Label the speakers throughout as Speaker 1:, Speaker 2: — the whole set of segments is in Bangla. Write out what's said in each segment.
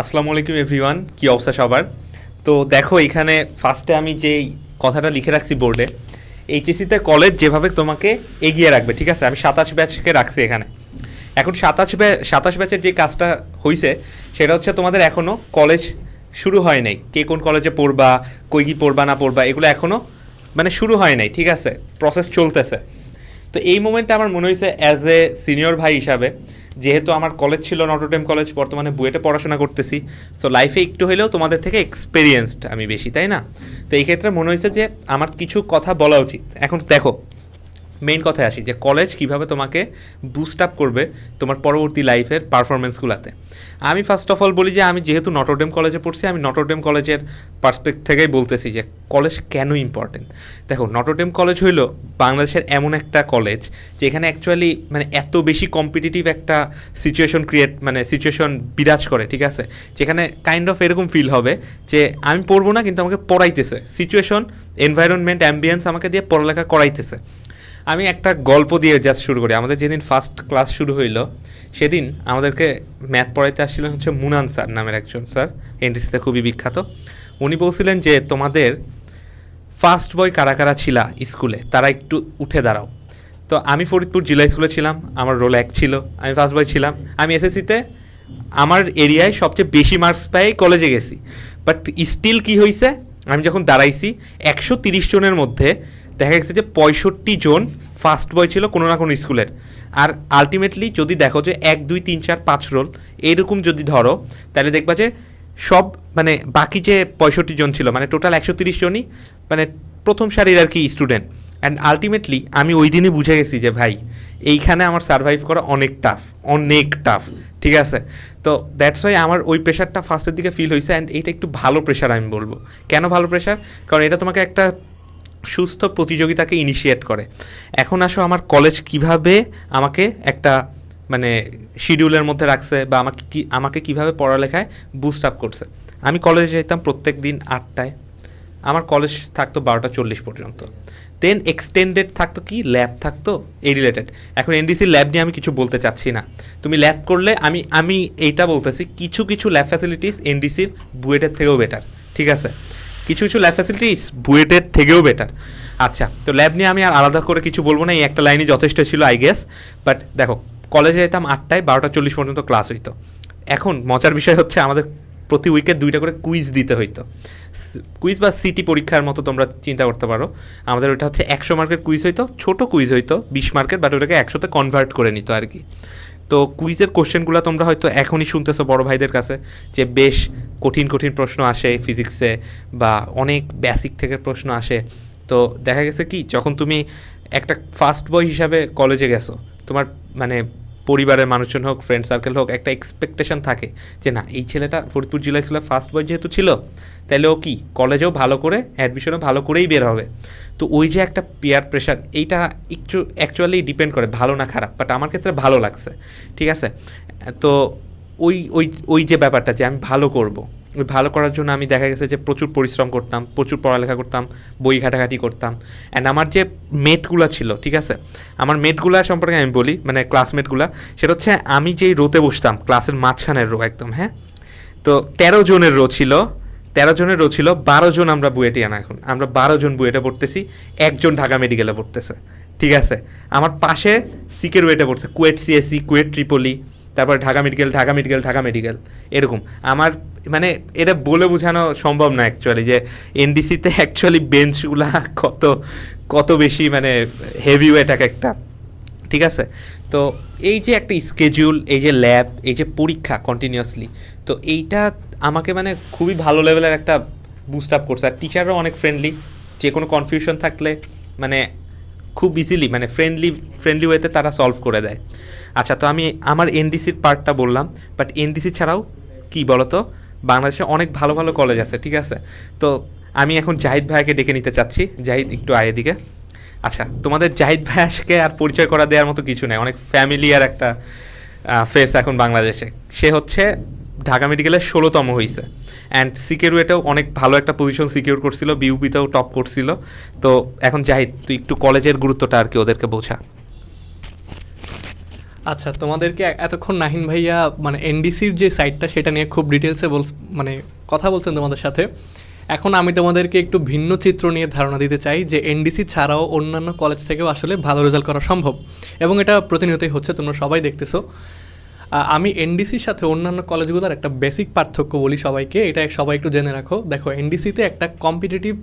Speaker 1: আসসালামু আলাইকুম এভরিওয়ান কী অবস্থা সবার? তো দেখো, এখানে ফার্স্টে আমি যেই কথাটা লিখে রাখছি বোর্ডে এইচএসিতে কলেজ যেভাবে তোমাকে এগিয়ে রাখবে, ঠিক আছে? আমি সাতাশ ব্যাচকে রাখছি এখানে। এখন সাতাশ ব্যাচ সাতাশ ব্যাচের যে কাজটা হয়েছে সেটা হচ্ছে তোমাদের এখনও কলেজ শুরু হয় নাই। কে কোন কলেজে পড়বা, কই কী পড়বা, না পড়বা, এগুলো এখনও মানে শুরু হয় নাই, ঠিক আছে? প্রসেস চলতেছে। তো এই মোমেন্টটা আমার মনে হয়েছে অ্যাজ এ সিনিয়র ভাই হিসাবে যেহেতু আমার কলেজ ছিল নটরডেম কলেজ বর্তমানে বুয়েটে পড়াশোনা করতেছি। সো লাইফে একটু হলেও তোমাদের থেকে এক্সপিরিয়েন্সড আমি বেশি, তাই না? তো এই ক্ষেত্রে মনে হয়েছে যে, আমার কিছু কথা বলা উচিত। এখন দেখো মেইন কথায় আসি যে কলেজ কীভাবে তোমাকে বুস্ট আপ করবে তোমার পরবর্তী লাইফের পারফরমেন্সগুলোতে আমি ফার্স্ট অফ অল বলি যে আমি যেহেতু নটরডেম কলেজে পড়ছি, আমি নটরডেম কলেজের পার্সপেক্ট থেকেই বলতেছি যে কলেজ কেন ইম্পর্টেন্ট দেখো নটরডেম কলেজ হইল বাংলাদেশের এমন একটা কলেজ যেখানে অ্যাকচুয়ালি মানে এত বেশি কম্পিটিটিভ একটা সিচুয়েশন ক্রিয়েট মানে সিচুয়েশন বিরাজ করে, ঠিক আছে? যেখানে কাইন্ড অফ এরকম ফিল হবে যে আমি পড়ব না কিন্তু আমাকে পড়াইতেছে। সিচুয়েশন এনভায়রনমেন্ট অ্যাম্বিয়েন্স আমাকে দিয়ে পড়ালেখা করাইতেছে। আমি একটা গল্প দিয়ে জাস্ট শুরু করি। আমাদের যেদিন ফার্স্ট ক্লাস শুরু হইল, সেদিন আমাদেরকে ম্যাথ পড়াইতে আসছিলেন হচ্ছে মুনান স্যার নামের একজন স্যার এনটিসিতে খুবই বিখ্যাত। উনি বলছিলেন যে, তোমাদের ফার্স্ট বয় কারা কারা ছিলা স্কুলে? তারা একটু উঠে দাঁড়াও। তো আমি ফরিদপুর জেলা স্কুলে ছিলাম, আমার রোল এক ছিল, আমি ফার্স্ট বয় ছিলাম। আমি এসএসসিতে আমার এরিয়ায় সবচেয়ে বেশি মার্কস পেয়ে কলেজে গেছি। বাট স্টিল কি হয়েছে আমি যখন দাঁড়াইছি, একশো তিরিশ জনের মধ্যে দেখা গেছে যে পঁয়ষট্টি জন ফার্স্ট বয় ছিল কোনো না কোনো স্কুলের। আর আলটিমেটলি যদি দেখো যে এক, দুই, তিন, চার, পাঁচ রোল এইরকম যদি ধরো, তাহলে দেখবা যে সব মানে বাকি যে পঁয়ষট্টি জন ছিল মানে টোটাল একশো তিরিশ জনই মানে প্রথম সারির আর কি স্টুডেন্ট অ্যান্ড আলটিমেটলি আমি ওই দিনই বুঝে গেছি যে ভাই, এইখানে আমার সার্ভাইভ করা অনেক টাফ অনেক টাফ ঠিক আছে? তো দ্যাটস ওয়াই আমার ওই প্রেশারটা ফার্স্টের দিকে ফিল হয়েছে অ্যান্ড এইটা একটু ভালো প্রেশার আমি বলব। কেন ভালো প্রেশার কারণ এটা তোমাকে একটা সুস্থ প্রতিযোগিতাকে ইনিশিয়েট করে। এখন আসো আমার কলেজ কীভাবে আমাকে একটা মানে শিডিউলের মধ্যে রাখছে বা আমাকে কি, আমাকে কীভাবে পড়ালেখায় বুস্ট আপ করছে। আমি কলেজে যেতাম প্রত্যেক দিন আটটায়। আমার কলেজ থাকতো বারোটা চল্লিশ পর্যন্ত। দেন এক্সটেন্ডেড থাকতো কি? ল্যাব থাকতো, এই রিলেটেড এখন এনডিসির ল্যাব নিয়ে আমি কিছু বলতে চাচ্ছি না। তুমি ল্যাব করলে আমি আমি এইটা বলতেছি, কিছু কিছু ল্যাব ফ্যাসিলিটিস এনডিসির বুয়েটের থেকেও বেটার ঠিক আছে? কিছু কিছু ল্যাব ফ্যাসিলিটিস বুয়েটের থেকেও বেটার আচ্ছা তো ল্যাব নিয়ে আমি আর আলাদা করে কিছু বলব না, এই একটা লাইনই যথেষ্ট ছিল আই গেস বাট দেখো কলেজে যেতাম আটটায়, বারোটা চল্লিশ পর্যন্ত ক্লাস হইতো। এখন মজার বিষয় হচ্ছে আমাদের প্রতি উইকে দুইটা করে কুইজ দিতে হইতো। কুইজ বা সিটি পরীক্ষার মতো তোমরা চিন্তা করতে পারো। আমাদের ওইটা হচ্ছে একশো মার্কের কুইজ হইতো, ছোট কুইজ হইতো, বিশ মার্কের বাট ওটাকে একশোতে কনভার্ট করে নিত আর কি। তো কুইজের কোশ্চেনগুলো তোমরা হয়তো এখনই শুনতেছো বড় ভাইদের কাছে, যে বেশ কঠিন কঠিন প্রশ্ন আসে ফিজিক্সে বা অনেক বেসিক থেকে প্রশ্ন আসে। তো দেখা গেছে কি, যখন তুমি একটা ফার্স্ট বয় হিসাবে কলেজে গেছো, তোমার মানে পরিবারের মানুষজন হোক ফ্রেন্ড সার্কেল হোক, একটা এক্সপেকটেশন থাকে যে না, এই ছেলেটা ফরিদপুর জেলা স্কুলের ফার্স্ট বয় যেহেতু ছিল তাহলে ও কি? কলেজেও ভালো করে অ্যাডমিশনও ভালো করেই বের হবে। তো ওই যে একটা পেয়ার প্রেশার এইটা একটু অ্যাকচুয়ালি ডিপেন্ড করে, ভালো না খারাপ বাট আমার ক্ষেত্রে ভালো লাগছে, ঠিক আছে? তো ওই ওই ওই যে ব্যাপারটা যে আমি ভালো করব, ওই ভালো করার জন্য আমি দেখা গেছে যে প্রচুর পরিশ্রম করতাম, প্রচুর পড়ালেখা করতাম, বই ঘাটাঘাটি করতাম অ্যান্ড আমার যে মেটগুলো ছিল, ঠিক আছে? আমার মেটগুলা সম্পর্কে আমি বলি মানে ক্লাসমেটগুলা সেটা হচ্ছে আমি যেই রোতে বসতাম ক্লাসের মাঝখানের রো একদম হ্যাঁ? তো তেরো জনের রো ছিল তেরো জনের রো ছিল, বারো জন আমরা বুয়েটিয়ানা এখন। আমরা বারো জন বুয়েটে পড়তেছি, একজন ঢাকা মেডিকেলে পড়তেছে। ঠিক আছে? আমার পাশে সিকের ওয়েটে পড়ছে, কুয়েট সিএসসি কুয়েট ট্রিপলি, তারপর Dhaka medical Dhaka medical Dhaka medical এরকম। আমার মানে এটা বলে বোঝানো সম্ভব না অ্যাকচুয়ালি যে এনডিসিতে অ্যাকচুয়ালি বেঞ্চগুলা কত কত বেশি মানে হেভি ওয়েট এক একটা। ঠিক আছে? তো এই যে একটা স্কেডিউল এই যে ল্যাব এই যে পরীক্ষা কন্টিনিউয়াসলি তো এইটা আমাকে মানে খুবই ভালো লেভেলের একটা বুস্ট আপ করছে। আর টিচাররাও অনেক ফ্রেন্ডলি যে কোনো কনফিউশন থাকলে মানে খুব ইজিলি মানে ফ্রেন্ডলি ফ্রেন্ডলি ওয়েতে তারা সলভ করে দেয়। আচ্ছা তো আমি আমার এনডিসির পার্টটা বললাম বাট এনডিসি ছাড়াও কি বলতো? বাংলাদেশে অনেক ভালো ভালো কলেজ আছে, ঠিক আছে? তো আমি এখন জাহিদ ভাইকে ডেকে নিতে চাচ্ছি। জাহিদ, একটু আয় এদিকে। আচ্ছা তোমাদের জাহিদ ভাইয়াকে আর পরিচয় করা দেওয়ার মতো কিছু নেই। অনেক ফ্যামিলিয়ার একটা ফেস এখন বাংলাদেশে। সে হচ্ছে ঢাকা মেডিকেলের ষোলোতম হয়েছে অ্যান্ড সিকিউরিটিও অনেক ভালো একটা পজিশন সিকিউর করছিল বিউপিতেও টপ করছিল। তো এখন জাহিদ, তুই একটু কলেজের গুরুত্বটা আর কি ওদেরকে বোঝা।
Speaker 2: আচ্ছা তোমাদেরকে এতক্ষণ নাহিন ভাইয়া মানে এনডিসির যে সাইটটা সেটা নিয়ে খুব ডিটেলসে বল মানে কথা বলছেন তোমাদের সাথে। এখন আমি তোমাদেরকে একটু ভিন্ন চিত্র নিয়ে ধারণা দিতে চাই যে এনডিসি ছাড়াও অন্যান্য কলেজ থেকেও আসলে ভালো রেজাল্ট করা সম্ভব। এবং এটা প্রতিনিয়তই হচ্ছে, তোমরা সবাই দেখতেছো। আমি এনডিসির সাথে অন্যান্য কলেজগুলোর একটা বেসিক পার্থক্য বলি সবাইকে, এটা সবাই একটু জেনে রাখো। দেখো এনডিসিতে একটা কম্পিটিটিভ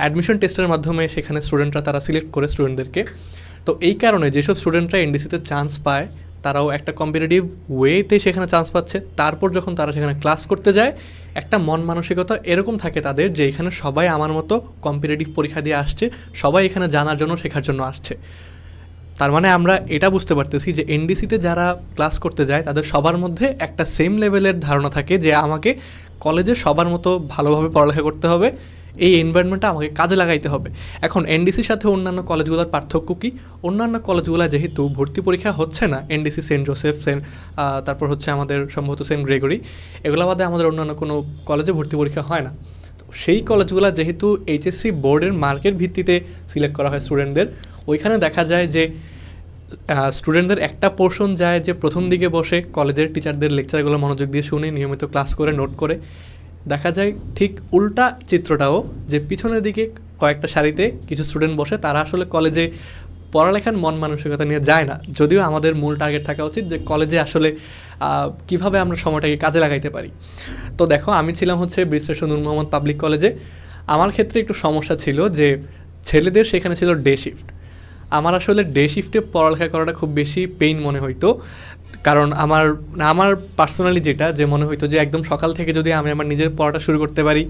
Speaker 2: অ্যাডমিশন টেস্টের মাধ্যমে সেখানে স্টুডেন্টরা তারা সিলেক্ট করে স্টুডেন্টদেরকে তো এই কারণে যেসব স্টুডেন্টরা এনডিসিতে চান্স পায়, তারাও একটা কম্পিটিটিভ ওয়েতে সেখানে চান্স পাচ্ছে। তারপর যখন তারা সেখানে ক্লাস করতে যায়, একটা মন মানসিকতা এরকম থাকে তাদের যে এখানে সবাই আমার মতো কম্পিটিটিভ পরীক্ষা দিয়ে আসছে, সবাই এখানে জানার জন্য, শেখার জন্য আসছে। তার মানে আমরা এটা বুঝতে পারতেছি যে এনডিসিতে যারা ক্লাস করতে যায়, তাদের সবার মধ্যে একটা সেম লেভেলের ধারণা থাকে যে আমাকে কলেজে সবার মতো ভালোভাবে পড়ালেখা করতে হবে, এই এনভায়রনমেন্টটা আমাকে কাজে লাগাইতে হবে। এখন এনডিসির সাথে অন্যান্য কলেজগুলোর পার্থক্য কী? অন্যান্য কলেজগুলো যেহেতু ভর্তি পরীক্ষা হচ্ছে না এনডিসি সেন্ট জোসেফ সেন্ট তারপর হচ্ছে আমাদের সম্ভবত সেন্ট গ্রেগরি এগুলো বাদে আমাদের অন্যান্য কোনো কলেজে ভর্তি পরীক্ষা হয় না। তো সেই কলেজগুলো যেহেতু এইচএসসি বোর্ডের মার্কের ভিত্তিতে সিলেক্ট করা হয় স্টুডেন্টদের ওইখানে দেখা যায় যে স্টুডেন্টদের একটা পোর্শন যায় যে প্রথম দিকে বসে কলেজের টিচারদের লেকচারগুলো মনোযোগ দিয়ে শুনে, নিয়মিত ক্লাস করে নোট করে। দেখা যায় ঠিক উল্টা চিত্রটাও যে পিছনের দিকে কয়েকটা সারিতে কিছু স্টুডেন্ট বসে, তারা আসলে কলেজে পড়ালেখার মন মানসিকতা নিয়ে যায় না। যদিও আমাদের মূল টার্গেট থাকা উচিত যে কলেজে আসলে কীভাবে আমরা সময়টাকে কাজে লাগাইতে পারি। তো দেখো, আমি ছিলাম হচ্ছে বিশ্বেশ্বর নূর মোহাম্মদ পাবলিক কলেজে আমার ক্ষেত্রে একটু সমস্যা ছিল যে, ছেলেদের সেখানে ছিল ডে শিফট আমার আসলে ডে শিফটে পড়ালেখা করাটা খুব বেশি পেইন মনে হইতো। কারণ আমার আমার পার্সোনালি যেটা, যে মনে হইতো যে একদম সকাল থেকে যদি আমি আমার নিজের পড়াটা শুরু করতে পারি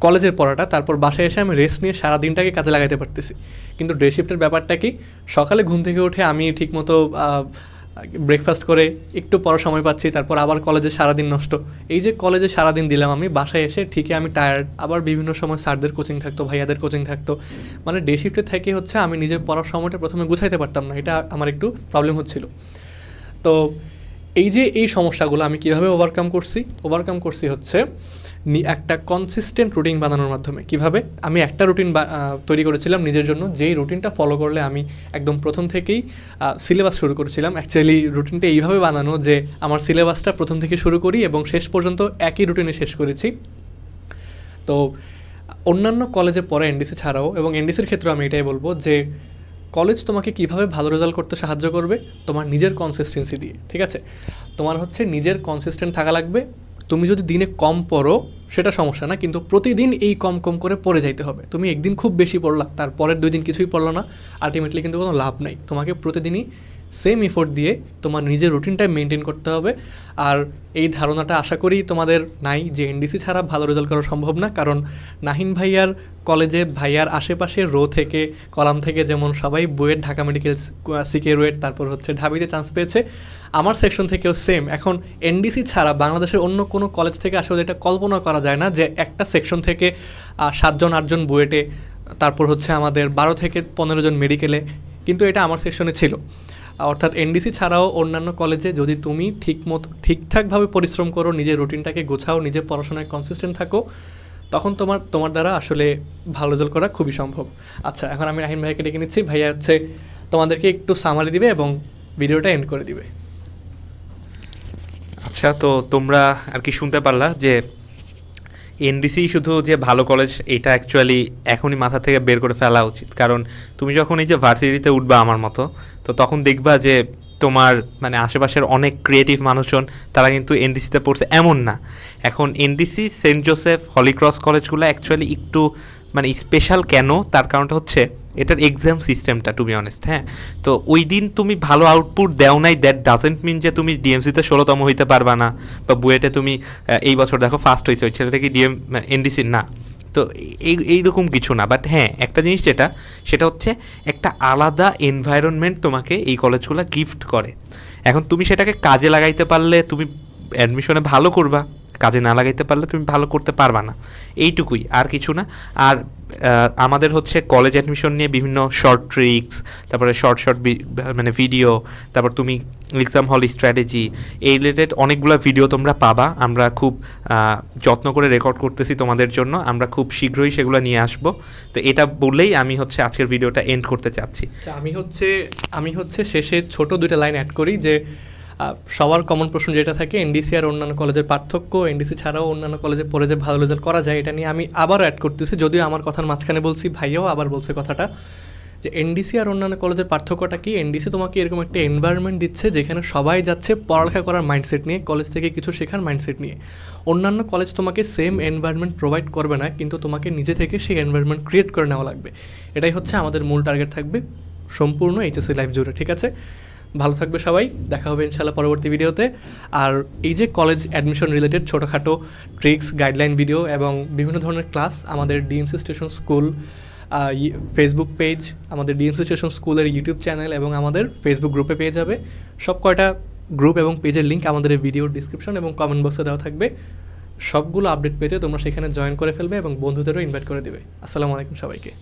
Speaker 2: কলেজের পড়াটা, তারপর বাসায় এসে আমি রেস্ট নিয়ে সারা দিনটাকে কাজে লাগাতে পারতেছি। কিন্তু ডে শিফটের ব্যাপারটা কি, সকালে ঘুম থেকে উঠে আমি ঠিকমতো ব্রেকফাস্ট করে, একটু পড়ার সময় পাচ্ছি, তারপর আবার কলেজে সারাদিন নষ্ট। এই যে কলেজে সারাদিন দিলাম আমি, বাসায় এসে ঠিকই আমি টায়ার্ড আবার বিভিন্ন সময় স্যারদের কোচিং থাকতো, ভাইয়াদের কোচিং থাকতো। মানে ডে শিফটে থেকে হচ্ছে আমি নিজের পড়ার সময়টা প্রথমে গুছাইতে পারতাম না, এটা আমার একটু প্রবলেম হচ্ছিল। তো এই যে এই সমস্যাগুলো আমি কীভাবে ওভারকাম করছি? ওভারকাম করছি হচ্ছে একটা কনসিস্টেন্ট রুটিন বানানোর মাধ্যমে। কীভাবে? আমি একটা রুটিন তৈরি করেছিলাম নিজের জন্য। যেই রুটিনটা ফলো করলে আমি একদম প্রথম থেকেই সিলেবাস শুরু করেছিলাম। অ্যাকচুয়ালি রুটিনটা এইভাবে বানানো যে আমার সিলেবাসটা প্রথম থেকে শুরু করি এবং শেষ পর্যন্ত একই রুটিনে শেষ করেছি। তো, অন্যান্য কলেজে পড়ে এনডিসি ছাড়াও এবং এনডিসির ক্ষেত্রে আমি এটাই বলব যে কলেজ তোমাকে কীভাবে ভালো রেজাল্ট করতে সাহায্য করবে? তোমার নিজের কনসিস্টেন্সি দিয়ে, ঠিক আছে? তোমার হচ্ছে নিজের কনসিস্টেন্ট থাকা লাগবে। তুমি যদি দিনে কম পড়ো, সেটা সমস্যা না, কিন্তু প্রতিদিন এই কম কম করে পড়ে যাইতে হবে। তুমি একদিন খুব বেশি পড়লা, তারপরের দুই দিন কিছুই পড়ল না আলটিমেটলি কিন্তু কোনো লাভ নাই। তোমাকে প্রতিদিনই সেম এফোর্ট দিয়ে তোমার নিজের রুটিনটা মেনটেন করতে হবে। আর এই ধারণাটা আশা করি তোমাদের নাই যে এনডিসি ছাড়া ভালো রেজাল্ট করা সম্ভব না। কারণ নাহিন ভাইয়ার কলেজে ভাইয়ার আশেপাশে রো থেকে কলাম থেকে যেমন সবাই বুয়েট, ঢাকা মেডিকেল সিকে রুয়েট তারপর হচ্ছে ঢাবিতে চান্স পেয়েছে। আমার সেকশন থেকেও সেম এখন এনডিসি ছাড়া বাংলাদেশের অন্য কোনো কলেজ থেকে আসলে এটা কল্পনা করা যায় না যে একটা সেকশন থেকে সাতজন, আটজন বুয়েটে, তারপর হচ্ছে আমাদের বারো থেকে পনেরো জন মেডিকেলে কিন্তু এটা আমার সেকশনে ছিল। অর্থাৎ এনডিসি ছাড়াও অন্যান্য কলেজে যদি তুমি ঠিক মতো ঠিকঠাকভাবে পরিশ্রম করো, নিজের রুটিনটাকে গোছাও, নিজের পড়াশোনায় কনসিস্টেন্ট থাকো, তখন তোমার তোমার দ্বারা আসলে ভালো রেজাল্ট করা খুবই সম্ভব। আচ্ছা এখন আমি রাহিম ভাইকে ডেকে নিচ্ছি। ভাইয়া হচ্ছে তোমাদেরকে একটু সামারি দিবে এবং ভিডিওটা এন্ড করে দিবে।
Speaker 1: আচ্ছা তো তোমরা আর কি শুনতে পারলা যে এনডিসি শুধু যে ভালো কলেজ এটা অ্যাকচুয়ালি এখনই মাথা থেকে বের করে ফেলা উচিত। কারণ তুমি যখন এই যে ভার্সিটিতে উঠবা আমার মতো, তো তখন দেখবা যে তোমার মানে আশেপাশের অনেক ক্রিয়েটিভ মানুষজন, তারা কিন্তু এনডিসিতে পড়ছে এমন না। এখন NDC, saint Joseph, Holy Cross কলেজগুলো অ্যাকচুয়ালি একটু মানে স্পেশাল কেন? তার কারণটা হচ্ছে এটার এক্সাম সিস্টেমটা টু বি অনেস্ট হ্যাঁ? তো ওই দিন তুমি ভালো আউটপুট দেও নাই দ্যাট ডাজেন্ট মিন যে তুমি ডিএমসিতে ষোলোতম হইতে পারবা না, বা বুয়েটে তুমি এই বছর দেখো ফার্স্ট হয়েছে ওই ছেলেটা কি ডিএম এনডিসি না। তো এই, এইরকম কিছু না বাট হ্যাঁ একটা জিনিস যেটা, সেটা হচ্ছে একটা আলাদা এনভায়রনমেন্ট তোমাকে এই কলেজগুলো গিফট করে। এখন তুমি সেটাকে কাজে লাগাইতে পারলে তুমি অ্যাডমিশনে ভালো করবা। কাজে না লাগাইতে পারলে তুমি ভালো করতে পারবা না। এইটুকুই আর কিছু না। আর আমাদের হচ্ছে কলেজ অ্যাডমিশন নিয়ে বিভিন্ন শর্ট ট্রিক্স তারপরে শর্ট শর্ট মানে ভিডিও তারপর তুমি এক্সাম হল স্ট্র্যাটেজি এই রিলেটেড অনেকগুলো ভিডিও তোমরা পাবা। আমরা খুব যত্ন করে রেকর্ড করতেছি তোমাদের জন্য। আমরা খুব শীঘ্রই সেগুলো নিয়ে আসব। তো এটা বললেই আমি হচ্ছে আজকের ভিডিওটা এন্ড করতে চাচ্ছি।
Speaker 2: আচ্ছা, আমি হচ্ছে আমি হচ্ছে শেষে ছোট দুইটা লাইন অ্যাড করি যে সবার কমন প্রশ্ন যেটা থাকে এনডিসি আর অন্যান্য কলেজের পার্থক্য এনডিসি ছাড়াও অন্যান্য কলেজে পড়ে যে ভালো রেজাল্ট করা যায়, এটা নিয়ে আমি আবার অ্যাড করতেছি। যদিও আমার কথার মাঝখানে বলছি, ভাইয়াও আবার বলছে কথাটা, যে এনডিসি আর অন্যান্য কলেজের পার্থক্যটা কি? এনডিসি তোমাকে এরকম একটা এনভায়রনমেন্ট দিচ্ছে যেখানে সবাই যাচ্ছে পড়ালেখা করার মাইন্ডসেট নিয়ে কলেজ থেকে কিছু শেখার মাইন্ডসেট নিয়ে। অন্যান্য কলেজ তোমাকে সেম এনভায়রনমেন্ট প্রোভাইড করবে না, কিন্তু তোমাকে নিজে থেকে সেই এনভায়রনমেন্ট ক্রিয়েট করে নেওয়া লাগবে। এটাই হচ্ছে আমাদের মূল টার্গেট থাকবে সম্পূর্ণ এইচএসসি লাইফ জুড়ে, ঠিক আছে? ভালো থাকবে সবাই, দেখা হবে ইনশাল্লাহ পরবর্তী ভিডিওতে। আর এই যে কলেজ অ্যাডমিশন রিলেটেড ছোটোখাটো ট্রিক্স গাইডলাইন ভিডিও এবং বিভিন্ন ধরনের ক্লাস আমাদের DMC station school Facebook page আমাদের ডিএমসি স্টেশন স্কুলের ইউটিউব চ্যানেল এবং আমাদের ফেসবুক গ্রুপে পেয়ে যাবে। সব কয়টা গ্রুপ এবং পেজের লিঙ্ক আমাদের এই ভিডিওর ডিসক্রিপশন এবং কমেন্ট বক্সে দেওয়া থাকবে। সবগুলো আপডেট পেতে তোমরা সেখানে জয়েন করে ফেলবে এবং বন্ধুদেরও ইনভাইট করে দেবে। আসসালামু আলাইকুম সবাইকে।